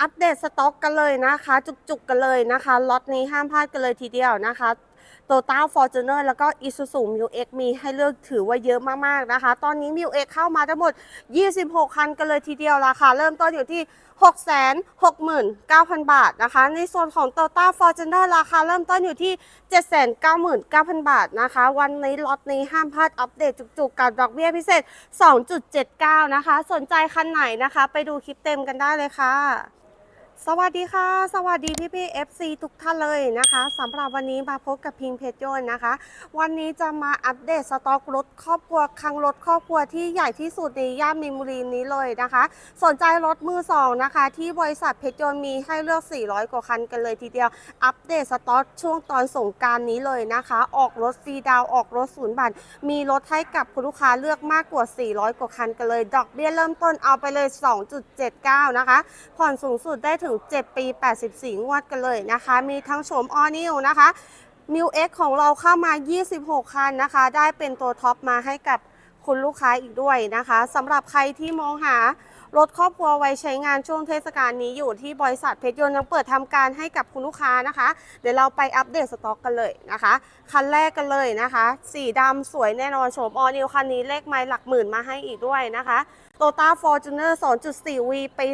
อัปเดตสต็อกกันเลยนะคะ จุกๆกันเลยนะคะล็อตนี้ห้ามพลาดกันเลยทีเดียวนะคะโตต้าฟอร์จูเนอร์แล้วก็อีซูซูมิวเอ็กมีให้เลือกถือว่าเยอะมากๆนะคะ ตอนนี้มิวเอ็กเข้ามาทั้งหมด 26 คันกันเลยทีเดียวราคาเริ่มต้นอยู่ที่ 669,000 บาทนะคะ ในส่วนของ t o y o t a Fortuner ราคาเริ่มต้นอยู่ที่ 799,000 บาทนะคะ วันนี้ล็อตนี้ห้ามพลาดอัปเดตจุกๆกับดอกเบี้ยพิเศษ 2.79 นะคะ สนใจคันไหนนะคะ ไปดูคลิปเต็มกันได้เลยค่ะ สวัสดีค่ะ สวัสดีพี่พี่ FC ทุกท่านเลยนะคะสำหรับวันนี้มาพบกับพิงเพชรยนต์นะคะ วันนี้จะมาอัปเดตสต็อกรถครอบครัวคังรถครอบครัวที่ใหญ่ที่สุดในย่านมินบุรีนี้เลยนะคะ สนใจรถมือสองนะคะ ที่บริษัทเพชรยนต์มีให้เลือก 400 กว่าคันกันเลยทีเดียว อัปเดตสต็อกช่วงตอนสงการนี้เลยนะคะ ออกรถฟรีดาวออกรถศูนย์บาทมีรถให้กับคุณลูกค้าเลือกมากกว่า 400 กว่าคันกันเลย ดอกเบี้ยเริ่มต้นเอาไปเลย 2.79 นะคะ ผ่อนสูงสุดได้ถึง7 ปี 84 งวดกันเลยนะคะ มีทั้งโฉมออนิวนะคะมิวเอ็กของเราเข้ามา 26 คันนะคะ ได้เป็นตัวท็อปมาให้กับคุณลูกค้าอีกด้วยนะคะสำหรับใครที่มองหารถครอบครัวไว้ใช้งานช่วงเทศกาลนี้อยู่ที่บริษัทเพชรยนต์ยังเปิดทำการให้กับคุณลูกค้านะคะ เดี๋ยวเราไปอัปเดตสต็อกกันเลยนะคะ คันแรกกันเลยนะคะ สีดำสวยแน่นอนโฉมออนิวคันนี้เลขไม้หลักหมื่นมาให้อีกด้วยนะคะ โตต้าฟอร์จูเนอร์2.4 V ปี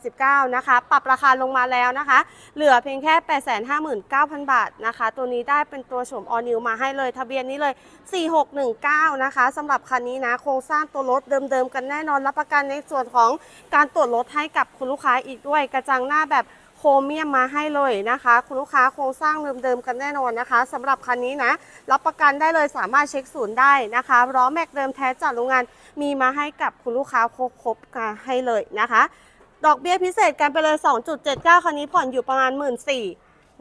2019 นะคะ ปรับราคาลงมาแล้วนะคะ เหลือเพียงแค่ 859,000 บาทนะคะ ตัวนี้ได้เป็นตัวโฉมออนิวมาให้เลย ทะเบียนนี้เลย 4619 นะคะสำหรับคันนี้นะ โครงสร้างตัวรถเดิมๆ กันแน่นอน รับประกันในส่วนของการตรวจรถให้กับคุณลูกค้าอีกด้วย กระจังหน้าแบบ โครเมียมมาให้เลยนะคะ คุณลูกค้าโครงสร้างเดิมๆกันแน่นอนนะคะสำหรับคันนี้นะรับประกันได้เลยสามารถเช็คศูนย์ได้นะคะล้อแม็กเดิมแท้จากโรงงานมีมาให้กับคุณลูกค้าครบๆกันให้เลยนะคะ ดอกเบี้ยพิเศษกันไปเลย 2.79 คันนี้ผ่อนอยู่ประมาณ 1 4ื่น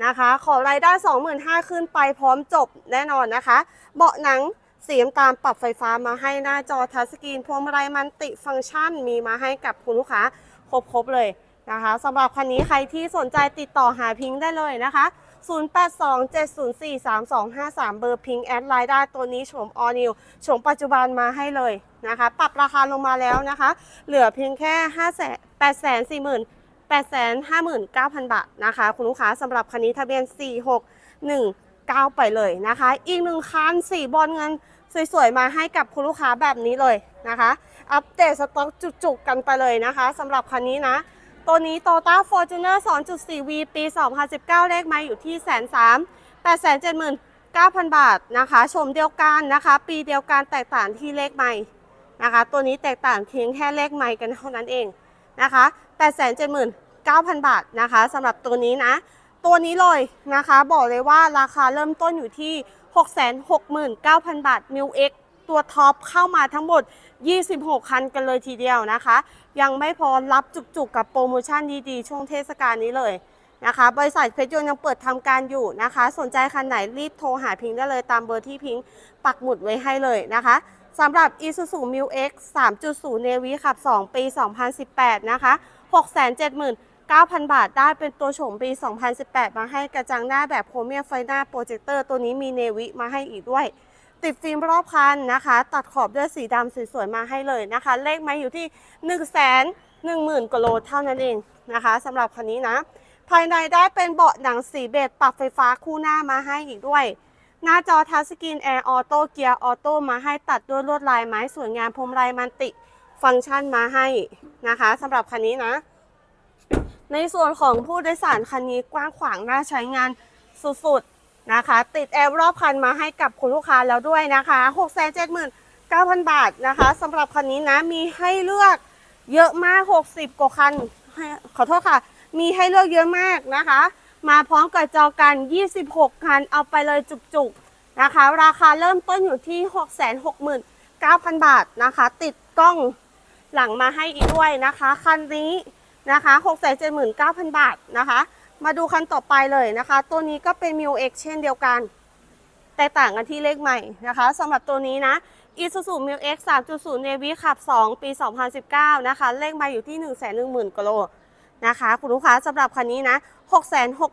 นะคะ ขอรายได้ 25,000 ขึ้นไปพร้อมจบแน่นอนนะคะ เบาะหนังสีน้ำตาลปรับไฟฟ้ามาให้หน้าจอทัชสกรีนพวงมาลัยมันติฟังก์ชันมีมาให้กับคุณลูกค้าครบๆเลย นะคะสำหรับคันนี้ใครที่สนใจติดต่อหาพิงค์ได้เลยนะคะ 0827043253 เบอร์พิงค์แอดไลน์ได้ตัวนี้โฉมออนิวโฉมปัจจุบันมาให้เลยนะคะ ปรับราคาลงมาแล้วนะคะ เหลือเพียงแค่5 8 4 0 0 0 8 5 9 0 0 0 บาทนะคะ คุณลูกค้าสำหรับคันนี้ทะเบียน 4619 ไปเลยนะคะ อีกหนึ่งคันสีบอลเงินสวยๆ มาให้กับคุณลูกค้าแบบนี้เลยนะคะ อัปเดตสต็อกจุกๆกันไปเลยนะคะสำหรับคันนี้นะ ตัวนี้ Toyota Fortuner 2.4V ปี 2019 เลขไมาอยู่ที่แสนสามแปดแสนเจ็ดหมื่นเก้าพันบาทนะคะ ชมเดียวกันนะคะ ปีเดียวกันแตกต่างที่เลขไม้นะคะ ตัวนี้แตกต่างเพียงแค่เลขไม้กันเท่านั้นเองนะคะแปดแสนเจ็ดหมื่นเก้าพันบาทนะคะสำหรับตัวนี้นะ ตัวนี้เลยนะคะ บอกเลยว่าราคาเริ่มต้นอยู่ที่ 669,000 บาท m ิ l X ตัวท็อปเข้ามาทั้งหมด 26 คันกันเลยทีเดียวนะคะ ยังไม่พอรับจุกๆกับโปรโมชั่นดีๆ ช่วงเทศกาลนี้เลยนะคะ บริษัทเพชรยนต์ยังเปิดทำการอยู่นะคะ สนใจคันไหนรีบโทรหาพิงค์ได้เลยตามเบอร์ที่พิงค์ปักหมุดไว้ให้เลยนะคะสำหรับ Isuzu m i l X 3.0 Navy ขับ 2 ปี 2018 นะคะ 679,000 บาทได้เป็นตัวโฉมปี 2018 มาให้กระจังหน้าแบบโครเมียมไฟหน้าโปรเจคเตอร์ตัวนี้มีเนวิมาให้อีกด้วย ติดฟิล์มรอบคันนะคะ ตัดขอบด้วยสีดำสวยๆมาให้เลยนะคะ เลขไม้อยู่ที่ 1 1 0 0 0 0กว่าโลเท่านั้นเองนะคะสำหรับคันนี้นะ ภายในได้เป็นเบาะหนังสีเบจปรับไฟฟ้าคู่หน้ามาให้อีกด้วย หน้าจอทัชสกรีนแอร์ออโต้เกียร์ออโต้มาให้ตัดด้วยลวดลายไม้สวยงามพรมลายมันติฟังก์ชันมาให้นะคะสำหรับคันนี้นะ ในส่วนของผู้โดยสารคันนี้กว้างขวางน่าใช้งานสุดๆ นะคะ ติดแอร์รอบคันมาให้กับคุณลูกค้าแล้วด้วยนะคะ6 7 9 0 0 0 บาทนะคะสำหรับคันนี้นะมีให้เลือกเยอะมาก 60 กว่าคัน ขอโทษค่ะ มีให้เลือกเยอะมากนะคะ มาพร้อมกับจอกัน 26 คัน เอาไปเลยจุกๆนะคะ ราคาเริ่มต้นอยู่ที่ 669,000 บาทนะคะ ติดกล้องหลังมาให้อีกด้วยนะคะ คันนี้นะคะ 679,000 บาทนะคะ มาดูคันต่อไปเลยนะคะ ตัวนี้ก็เป็น m ิ u X เช่นเดียวกัน แตกต่างกันที่เลขใหม่นะคะสำหรับตัวนี้นะ Isuzu m i l X 3.0 Navy ขับ 2 ปี 2019 นะคะ เลขไมาอยู่ที่ 110,000กิโลนะคะ คุณลูกค้าสำหรับคันนี้นะ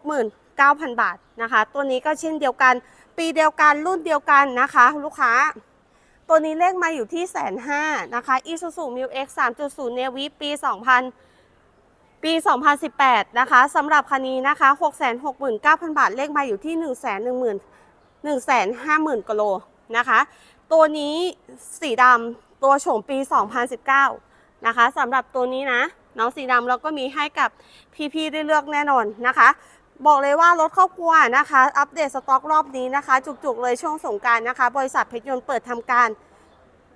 669,000 บาทนะคะ ตัวนี้ก็เช่นเดียวกัน ปีเดียวกันรุ่นเดียวกันนะคะ ลูกค้า ตัวนี้เลขมาอยู่ที่แสนห้านะคะ Isuzu m i l X 3.0 Navy ปี 2000 ปี 2018 นะคะสำหรับคันนี้นะคะ 669,000 บาท เลขมาอยู่ที่ 1 1 0 0 0 1 50,000กิโลนะคะ ตัวนี้สีดำตัวโฉมปี 2019 นะคะสำหรับตัวนี้นะน้องสีดำเราก็มีให้กับพี่ๆได้เลือกแน่นอนนะคะ บอกเลยว่ารถครอบครัวนะคะ อัปเดตสต็อกรอบนี้นะคะ จุกๆเลยช่วงสงการนะคะ บริษัทเพชรยนต์เปิดทำการ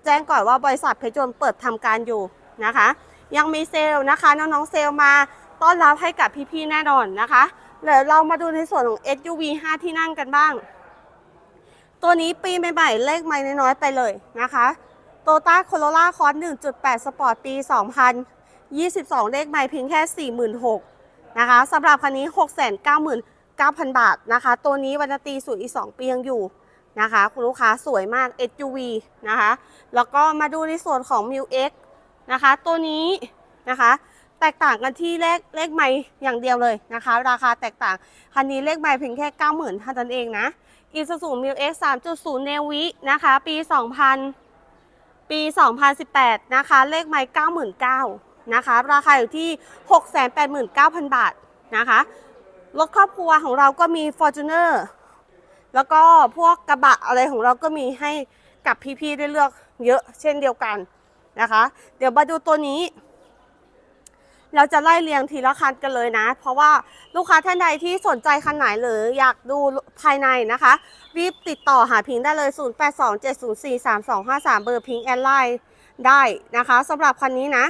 แจ้งก่อนว่าบริษัทเพชรยนต์เปิดทำการอยู่นะคะ ยังมีเซลล์นะคะ น้องๆเซลล์มาต้อนรับให้กับพี่ๆแน่นอนนะคะเดี๋ยวเรามาดูในส่วนของ SUV 5 ที่นั่งกันบ้าง ตัวนี้ปีใหม่ๆเลขไม่น้อยๆไปเลยนะคะโตต้าโคโรล่าคอร์1.8 สปอร์ตปี 2022 เลขไม่เพียงแค่ 46,000นะคะสำหรับคันนี้ 699,000 บาทนะคะ ตัวนี้วันตีสูตรอีก 2 ปียังอยู่นะคะ คุณลูกค้าสวยมาก SUV นะคะ แล้วก็มาดูในส่วนของ m ิ X นะคะ ตัวนี้นะคะแตกต่างกันที่เลขเลขไม้อย่างเดียวเลยนะคะ ราคาแตกต่าง คันนี้เลขไม้เพียงแค่ 90,000เท่านั้นเองนะอีซูซูมิวเอ็ก3.0เนวินะคะ ปี 2000 ปี 2018 นะคะ เลขไม้99,000นะคะ ราคาอยู่ที่ 689,000 บาทนะคะ รถครอบครัวของเราก็มี Fortuner แล้วก็พวกกระบะอะไรของเราก็มีให้กับพี่ๆได้เลือกเยอะเช่นเดียวกัน นะคะ เดี๋ยวมาดูตัวนี้ เราจะไล่เรียงทีละคันกันเลยนะ เพราะว่าลูกค้าท่านใดที่สนใจคันไหนหรืออยากดูภายในนะคะ รีบติดต่อหาพิงได้เลย 0827043253 เบอร์พิงแอนไลน์ได้นะคะสำหรับคันนี้นะ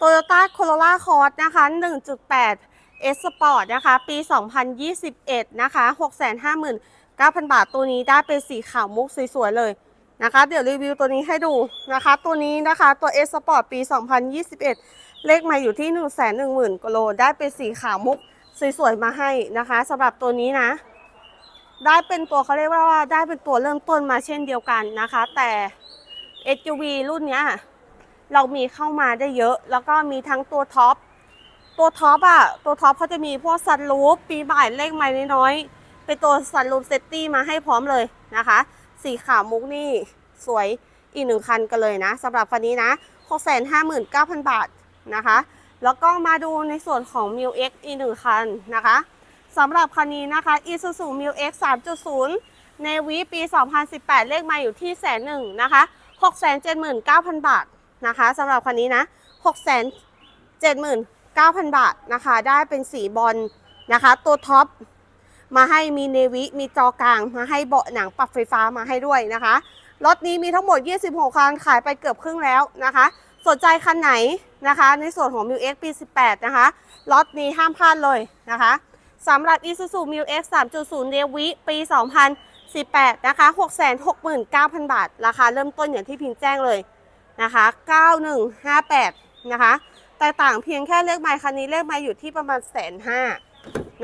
Toyota Corolla Cross นะคะ 1.8 S Sport นะคะ ปี 2021 นะคะ 659,000บาทตัวนี้ได้เป็นสีขาวมุกสวยๆเลย นะคะ เดี๋ยวรีวิวตัวนี้ให้ดูนะคะ ตัวนี้นะคะตัว S Sport ปี 2021 เลขมาอยู่ที่ 1 1 0 0 0 0กิโลได้เป็นสีขาวมุกสวยๆมาให้นะคะสำหรับตัวนี้นะ ได้เป็นตัวเขาเรียกว่าได้เป็นตัวเริ่มต้นมาเช่นเดียวกันนะคะ แต่ SUV รุ่นนี้เรามีเข้ามาได้เยอะ แล้วก็มีทั้งตัวท็อป ตัวท็อปอะตัวท็อปเขาจะมีพวกซันรูฟปีใหม่เลขไม้น้อยๆเป็นตัวซันรูฟเซตตี้มาให้พร้อมเลยนะคะ สีขาวมุกนี่สวยอีกหนึ่งคันกันเลยนะสำหรับคันนี้นะ659,000 บาทนะคะ แล้วก็มาดูในส่วนของ m ิ X อีกหนึ่งคันนะคะสำหรับคันนี้นะคะ Isuzu m ิ X 3.0 ในวีปี 2018 เลขมาอยู่ที่แสนหนึ่งนะคะ679,000 บาทนะคะสำหรับคันนี้นะ679,000 บาทนะคะ ได้เป็นสีบอลนะคะ ตัวท็อป มาให้มีเนวิมีจอกลาง มาให้เบาะหนังปรับไฟฟ้ามาให้ด้วยนะคะรถนี้มีทั้งหมด 26 คัน ขายไปเกือบครึ่งแล้วนะคะ สนใจคันไหนนะคะ ในส่วนของ m ิ X ปี 18 นะคะรถนี้ห้ามพลาดเลยนะคะสำหรับ Isuzu m ิ X 3.0เนวิปี 2018 นะคะ 669,000 บาท ราคาเริ่มต้นอย่างที่พิมพ์แจ้งเลยนะคะ 9158 นะคะ แต่ต่างเพียงแค่เลขไมล์คันนี้เลขไมล์อยู่ที่ประมาณแสนห้า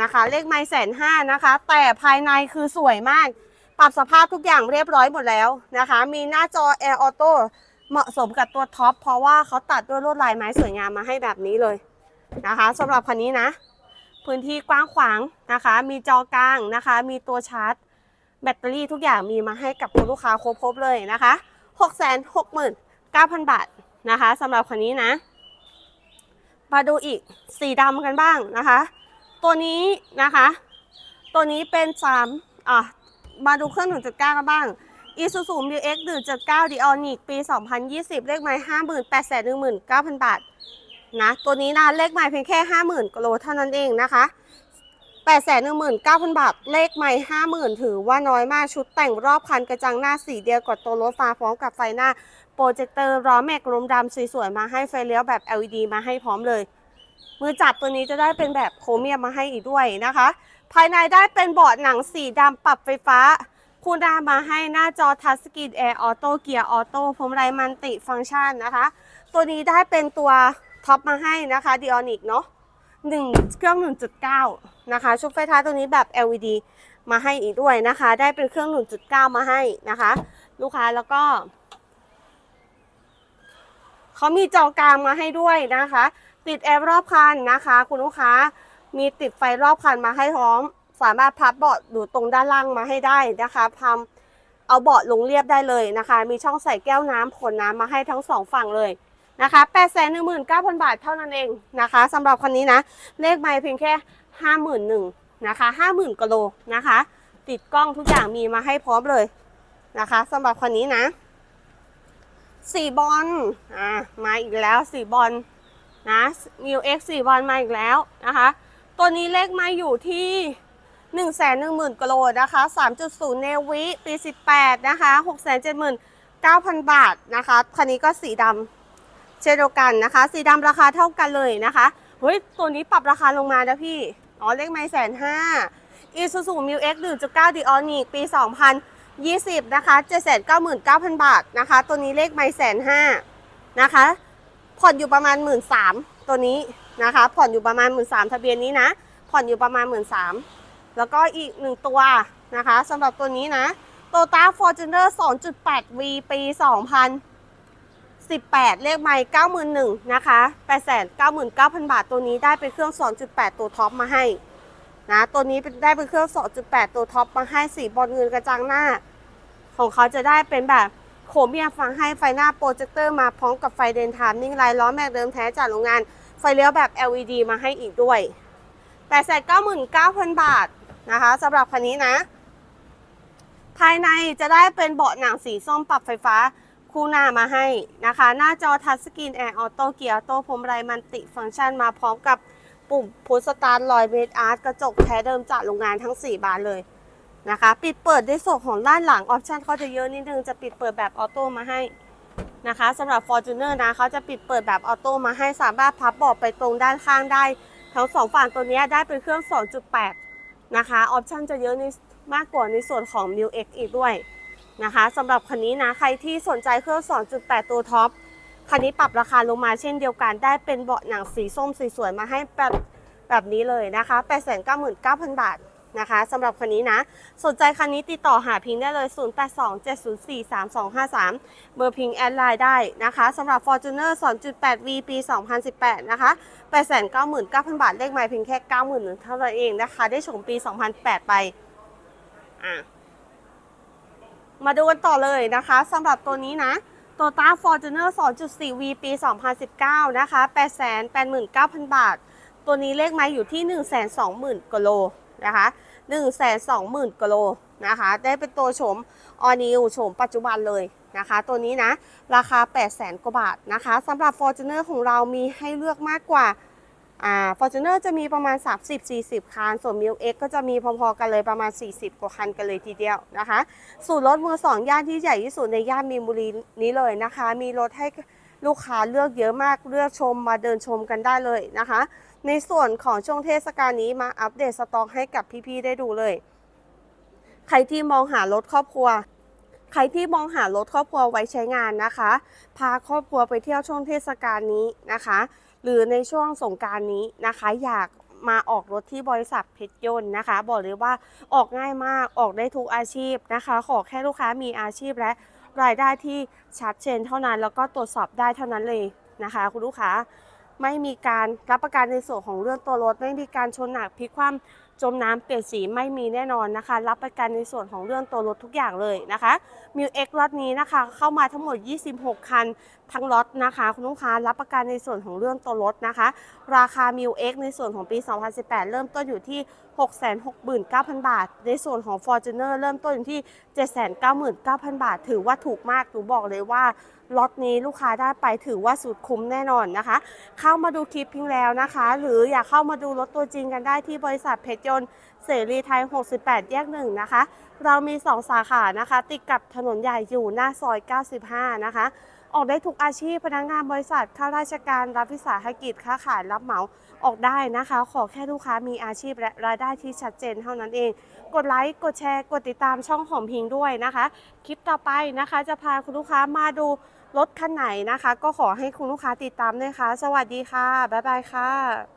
นะคะ เลขไมล์แสนห้านะคะ แต่ภายในคือสวยมาก ปรับสภาพทุกอย่างเรียบร้อยหมดแล้วนะคะ มีหน้าจอ Air Auto เหมาะสมกับตัวท็อปเพราะว่าเขาตัดด้วยลวดลายไม้สวยงามมาให้แบบนี้เลยนะคะสำหรับคันนี้นะ พื้นที่กว้างขวางนะคะ มีจอกลางนะคะ มีตัวชาร์จ แบตเตอรี่ทุกอย่างมีมาให้กับคุณลูกค้าครบๆเลยนะคะ 669,000 บาทนะคะสำหรับคันนี้นะ มาดูอีกสีดำกันบ้างนะคะ ตัวนี้นะคะ ตัวนี้เป็น3อะมาดูเครื่อง 1.9 กันบ้าง Isuzu m x 1.9 d i o n i c ปี 2020 เลขไม้58,19,000 บาทนะ ตัวนี้นะเลขไม้เพียงแค่ 50,000กิโลเท่านั้นเองนะคะ819,000 บาท เลขไม้50,000 ถือว่าน้อยมาก ชุดแต่งรอบคันกระจังหน้าสีเดียวกับตัวรถฟ้าพร้อมกับไฟหน้า โปรเจคเตอร์ล้อแม็กลมดำสวยๆ มาให้ไฟเลี้ยวแบบ LED มาให้พร้อมเลย มือจับตัวนี้จะได้เป็นแบบโครเมียมมาให้อีกด้วยนะคะ ภายในได้เป็นเบาะหนังสีดำปรับไฟฟ้าคู่หน้ามาให้หน้าจอทัชสกรีนแอร์ออโต้เกียร์ออโต้พวงมาลัยมันติฟังก์ชันนะคะ ตัวนี้ได้เป็นตัวท็อปมาให้นะคะดิออนิกเนาะหนึ่งเครื่อง 1.9 นะคะ ชุดไฟท้ายตัวนี้แบบ LED มาให้อีกด้วยนะคะ ได้เป็นเครื่อง 1.9 มาให้นะคะ ลูกค้าแล้วก็เขามีจอกลางมาให้ด้วยนะคะ ติดแอร์รอบคันนะคะ คุณลูกค้ามีติดไฟรอบคันมาให้พร้อม สามารถพับเบาะอยู่ตรงด้านล่างมาให้ได้นะคะทำเอาเบาะลงเรียบได้เลยนะคะ มีช่องใส่แก้วน้ำผลน้ำมาให้ทั้งสองฝั่งเลยนะคะ8 1 9 0 0 0 บาทเท่านั้นเองนะคะสำหรับคันนี้นะ เลขไมล์เพียงแค่ 51,000นะคะ50,000กิโลนะคะ ติดกล้องทุกอย่างมีมาให้พร้อมเลยนะคะสำหรับคันนี้นะสีบอลอ่ามาอีกแล้วสีบอล นะมิวเอ็กสีบอลมาอีกแล้วนะคะ ตัวนี้เลขไมาอยู่ที่1 1 0 0 0 0กโลนะคะ 3.0 เนวิ ปี 18 นะคะ 679,000 บาทนะคะ คันนี้ก็สีดำเช่นเดียวกันนะคะ สีดำราคาเท่ากันเลยนะคะ เฮ้ย ตัวนี้ปรับราคาลงมานะพี่ อ๋อ เลขไม่แสนห้าอีซูซูมิวเอ็กซ์1.9ดีออนิกปี 2020 นะคะ 799,000 บาทนะคะ ตัวนี้เลขไม่แสนห้านะคะ ผ่อนอยู่ประมาณ 1 3ื่นตัวนี้นะคะ ผ่อนอยู่ประมาณ 1 3ื่นทะเบียนนี้นะ ผ่อนอยู่ประมาณ 1 3ื่นแล้วก็อีกหนึ่งตัวนะคะสำหรับตัวนี้นะโตต้าฟอร์จูเนอร์2.8 V ปี 2018 เลขไมล์91,000นะคะ899,000 บาท ตัวนี้ได้เป็นเครื่อง 2.8 ตัวท็อปมาให้นะตัวนี้ได้เป็นเครื่อง 2.8 ตัวท็อปมาให้สีบอลเงินกระจังหน้า ของเขาจะได้เป็นแบบ โขมเบียฟังให้ไฟหน้าโปรเจคเตอร์มาพร้อมกับไฟเดนไทม์นิ่งไลท์ล้อแม็กเดิมแท้จากโรงงาน ไฟเลี้ยวแบบ LED มาให้อีกด้วย899,000 บาทนะคะสำหรับคันนี้นะ ภายในจะได้เป็นเบาะหนังสีส้มปรับไฟฟ้าคู่หน้ามาให้นะคะ หน้าจอทัชสกรีนแอร์ออโต้เกียร์ออโต้พรมไรมันติฟังก์ชันมาพร้อมกับปุ่มพุชสตาร์ทลอยเมดอาร์ตกระจกแท้เดิมจากโรงงานทั้ง 4 บานเลย นะคะ ปิดเปิดในส่วนของด้านหลังออปชันเขาจะเยอะนิดนึงจะปิดเปิดแบบออโต้มาให้นะคะสำหรับ Fortuner นะเขาจะปิดเปิดแบบออโต้มาให้สามารถพับเบาะไปตรงด้านข้างได้ทั้งสองฝั่งตัวนี้ได้เป็นเครื่อง 2.8 นะคะออปชันจะเยอะในมากกว่าในส่วนของ m i l X อีกด้วยนะคะสำหรับคันนี้นะใครที่สนใจเครื่อง 2.8 ตัวท็อปคันนี้ปรับราคาลงมาเช่นเดียวกันได้เป็นเบาะหนังสีส้มสวยๆมาให้แบบแบบนี้เลยนะคะ 899,000 บาท นะคะสำหรับคันนี้นะ สนใจคันนี้ติดต่อหาพิงได้เลย 0827043253 เบอร์พิงแอดไลน์ได้นะคะสำหรับ Fortuner 2.8V ปี 2018 นะคะ 899,000 บาทเลขไมล์เพียงแค่ 90,000เท่านั้นเองนะคะ ได้ชมปี 2008 ไปอะมาดูกันต่อเลยนะคะสำหรับตัวนี้นะ Toyota Fortuner 2.4V ปี 2019 นะคะ 889,000 บาท ตัวนี้เลขไมาอยู่ที่ 120,000กิโล นะคะ120,000กิโลนะคะ ได้เป็นตัวโฉม All New โฉมปัจจุบันเลยนะคะ ตัวนี้นะ ราคา 800,000กว่าบาทนะคะสำหรับ Fortuner ของเรามีให้เลือกมากกว่าอ่า Fortuner จะมีประมาณ 30-40 คัน ส่วน m i l X ก็จะมีพอๆกันเลยประมาณ 40 กว่าคันกันเลยทีเดียวนะคะสูตรรถมือสองย่านที่ใหญ่ที่สุดในย่านมีนบุรีนี้เลยนะคะ มีรถให้ลูกค้าเลือกเยอะมากเลือกชมมาเดินชมกันได้เลยนะคะ ในส่วนของช่วงเทศกาลนี้มาอัปเดตสต็อกให้กับพี่ๆได้ดูเลย ใครที่มองหารถครอบครัว ใครที่มองหารถครอบครัวไว้ใช้งานนะคะ พาครอบครัวไปเที่ยวช่วงเทศกาลนี้นะคะ หรือในช่วงสงการนี้นะคะ อยากมาออกรถที่บริษัทเพชรยนต์นะคะ บอกเลยว่าออกง่ายมากออกได้ทุกอาชีพนะคะ ขอแค่ลูกค้ามีอาชีพและรายได้ที่ชัดเจนเท่านั้น แล้วก็ตรวจสอบได้เท่านั้นเลยนะคะ คุณลูกค้า ไม่มีการรับประกันในส่วนของเรื่องตัวรถ ไม่มีการชนหนักพลิกคว่ำจมน้ำเปลี่ยนสีไม่มีแน่นอนนะคะ รับประกันในส่วนของเรื่องตัวรถทุกอย่างเลยนะคะมิวเอ็กล็อตนี้นะคะ เข้ามาทั้งหมด 26 คันทั้งล็อตนะคะ คุณลูกค้ารับประกันในส่วนของเรื่องตัวรถนะคะ ราคา m ิวเอ็กในส่วนของปี 2018 เริ่มต้นอยู่ที่ 669,000 บาท ในส่วนของ Fortuner เริ่มต้นอยู่ที่ 799,000 บาท ถือว่าถูกมากหนูบอกเลยว่าล็อตนี้ลูกค้าได้ไปถือว่าสุดคุ้มแน่นอนนะคะ เข้ามาดูคลิปพิงแล้วนะคะ หรืออยากเข้ามาดูรถตัวจริงกันได้ที่บริษัทเพชรยนต์เสรีไทย 68 แยกหนึ่งนะคะ เรามี 2 สาขานะคะ ติดกับถนนใหญ่อยู่หน้าซอย 95 นะคะ ออกได้ทุกอาชีพพนักงานบริษัทข้าราชการรับวิสาหกิจค้าขายรับเหมาออกได้นะคะ ขอแค่ลูกค้ามีอาชีพและรายได้ที่ชัดเจนเท่านั้นเอง กดไลค์ กดแชร์ กดติดตามช่องของพิงด้วยนะคะ คลิปต่อไปนะคะ จะพาคุณลูกค้ามาดู รถคันไหนนะคะ ก็ขอให้คุณลูกค้าติดตามด้วยค่ะ สวัสดีค่ะ บ๊ายบายค่ะ